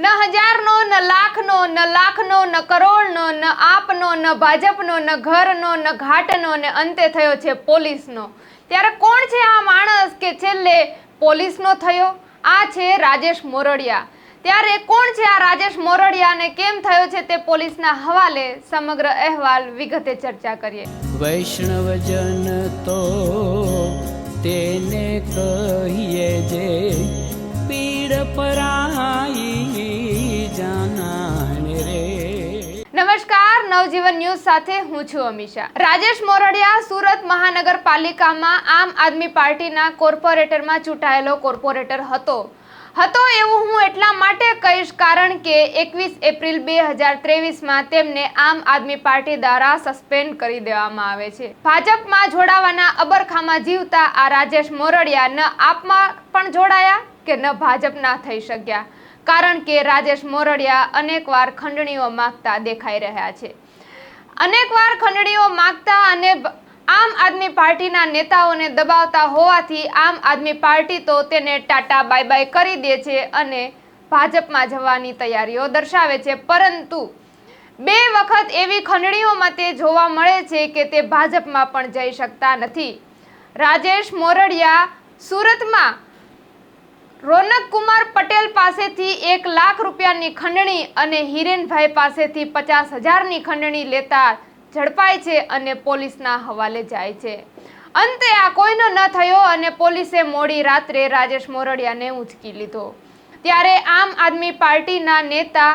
ન હજારનો, ન લાખનો ન લાખનો, ન કરોડનો, ન આપનો, ન ભાજપનો, ન ઘરનો, ન ઘાટનો ને અંતે થયો છે પોલીસનો. ત્યારે કોણ છે આ માણસ કે છેલ્લે પોલીસનો થયો? આ છે રાજેશ મોરડિયા. ત્યારે કોણ છે આ રાજેશ મોરડિયા ને કેમ થયો છે તે પોલીસના હવાલે સમગ્ર અહેવાલ વિગતે ચર્ચા કરીએ. વૈષ્ણવજન તો તેને કહીએ જે પીડ પરાઈ નમસ્કાર, નવજીવન ન્યૂઝ સાથે હું છું અમીષા. રાજેશ મોરડિયા સુરત મહાનગરપાલિકામાં આમ આદમી પાર્ટીના કોર્પોરેટરમાં ચૂંટાયેલો કોર્પોરેટર હતો. હતો એવું હું એટલા માટે કહીશ કારણ કે એકવીસ એપ્રિલ બે હજાર ત્રેવીસમાં તેમને આમ આદમી પાર્ટી દ્વારા સસ્પેન્ડ કરી દેવામાં આવે છે. ભાજપમાં જોડાવાના અબરખામાં જીવતા આ રાજેશ મોરડિયા ન આપમાં પણ જોડાયા કે ન ભાજપના થઈ શક્યા? કારણ કે રાજેશ મોરડિયા અનેકવાર ખંડણીઓ માગતા દેખાઈ રહ્યા છે. અનેકવાર ખંડણીઓ માગતા અને આમ આદમી પાર્ટીના નેતાઓને દબાવતા હોવાથી આમ આદમી પાર્ટી તો તેને ટાટા બાય બાય કરી દે છે અને ભાજપમાં જવાની તૈયારીઓ દર્શાવે છે. પરંતુ બે વખત એવી ખંડણીઓમાં તે જોવા મળે છે કે તે ભાજપમાં પણ જઈ શકતા નથી. રાજેશ મોરડિયા સુરતમાં રોનક કુમાર પટેલ પાસેથી એક લાખ રૂપિયાની ખંડણી અને હિરેનભાઈ પાસેથી પચાસ હજારની ખંડણી લેતા ઝડપાય છે અને પોલીસના હવાલે જાય છે. અંતે આ કોઈનો ન થયો અને પોલીસે મોડી રાત્રે રાજેશ મોરડિયાને ઉંચકી લીધો. ત્યારે આમ આદમી પાર્ટીના નેતા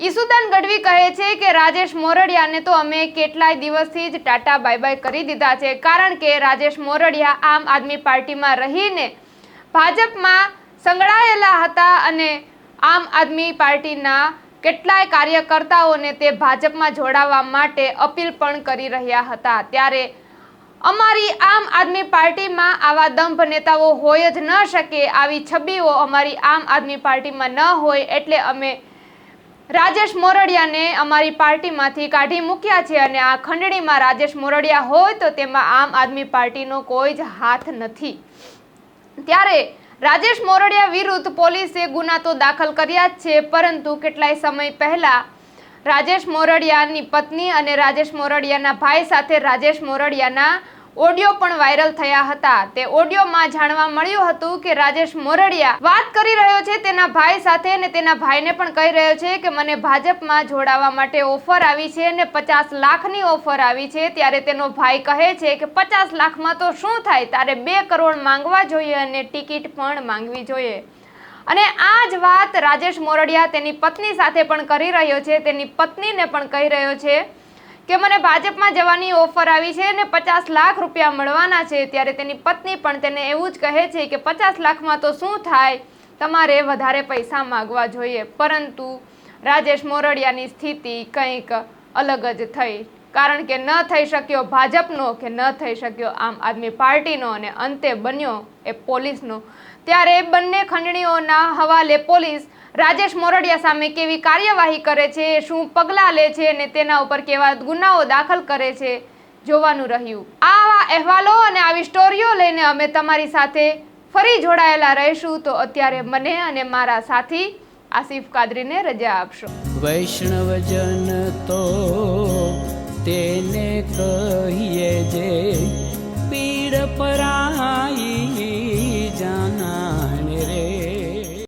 ઈસુદાન ગઢવી કહે છે કે, રાજેશ મોરડિયાને તો અમે કેટલાય દિવસથી જ ટાટા બાય બાય કરી દીધા છે. કારણ કે રાજેશ મોરડિયા આમ આદમી પાર્ટીમાં રહીને ભાજપમાં સંકળાયેલા હતા અને આમ આદમી પાર્ટીના કેટલાય કાર્યકર્તાઓને તે ભાજપમાં જોડાવા માટે અપીલ પણ કરી રહ્યા હતા. ત્યારે અમારી આમ આદમી પાર્ટીમાં આવા દંભ નેતાઓ હોય જ ન શકે, આવી છબીઓ અમારી આમ આદમી પાર્ટીમાં ન હોય એટલે અમે રાજેશ મોરડિયાને અમારી પાર્ટીમાંથી કાઢી મૂક્યા છે અને આ ખંડણીમાં રાજેશ મોરડિયા હોય તો તેમાં આમ આદમી પાર્ટીનો કોઈ જ હાથ નથી. ત્યારે રાજેશ મોરડિયા વિરુદ્ધ પોલીસે ગુના તો દાખલ કર્યા જ છે, પરંતુ કેટલાય સમય પહેલા રાજેશ મોરડિયાની પત્ની અને રાજેશ મોરડિયાના ભાઈ સાથે રાજેશ મોરડિયાના ઓડિયો પણ વાયરલ થયા હતા. તે ઓડિયોમાં જાણવા મળ્યું હતું કે રાજેશ મોરડિયા વાત કરી રહ્યો છે તેના ભાઈ સાથે અને તેના ભાઈને પણ કહી રહ્યો છે કે મને ભાજપમાં જોડાવા માટે ઓફર આવી છે અને પચાસ લાખની ઓફર આવી છે. ત્યારે તેનો ભાઈ કહે છે કે પચાસ લાખમાં તો શું થાય? તારે બે કરોડ માંગવા જોઈએ અને ટિકિટ પણ માંગવી જોઈએ. અને આ જ વાત રાજેશ મોરડિયા તેની પત્ની સાથે પણ કરી રહ્યો છે. તેની પત્નીને પણ કહી રહ્યો છે. કે મને ભાજપમાં જવાની ઓફર આવી છે અને પચાસ લાખ રૂપિયા મળવાના છે, ત્યારે તેની પત્ની પણ તેને એવું જ કહે છે કે પચાસ લાખમાં તો શું થાય? તમારે વધારે પૈસા માગવા જોઈએ. પરંતુ રાજેશ મોરડિયાની સ્થિતિ કંઈક અલગ જ થઈ. કારણ કે ન થઈ શક્યો ભાજપનો કે ન થઈ શક્યો આમ આદમી પાર્ટીનો અને અંતે બન્યો એ પોલીસનો. ત્યારે બંને ખંડણીઓના હવાલે પોલીસ રાજેશ મોરડિયા સામે કેવી કાર્યવાહી કરે છે, શું પગલાં લે છે અને તેના ઉપર કેવા ગુનાઓ દાખલ કરે છે જોવાનું રહ્યું. આવા અહેવાલો અને આવી સ્ટોરીઓ લઈને અમે તમારી સાથે ફરી જોડાયેલા રહીશું. તો અત્યારે મને અને મારા સાથી આસિફ કાદરીને રજા આપશો. વૈષ્ણવજન તો તેને કહીએ જે પીડ પરાઈ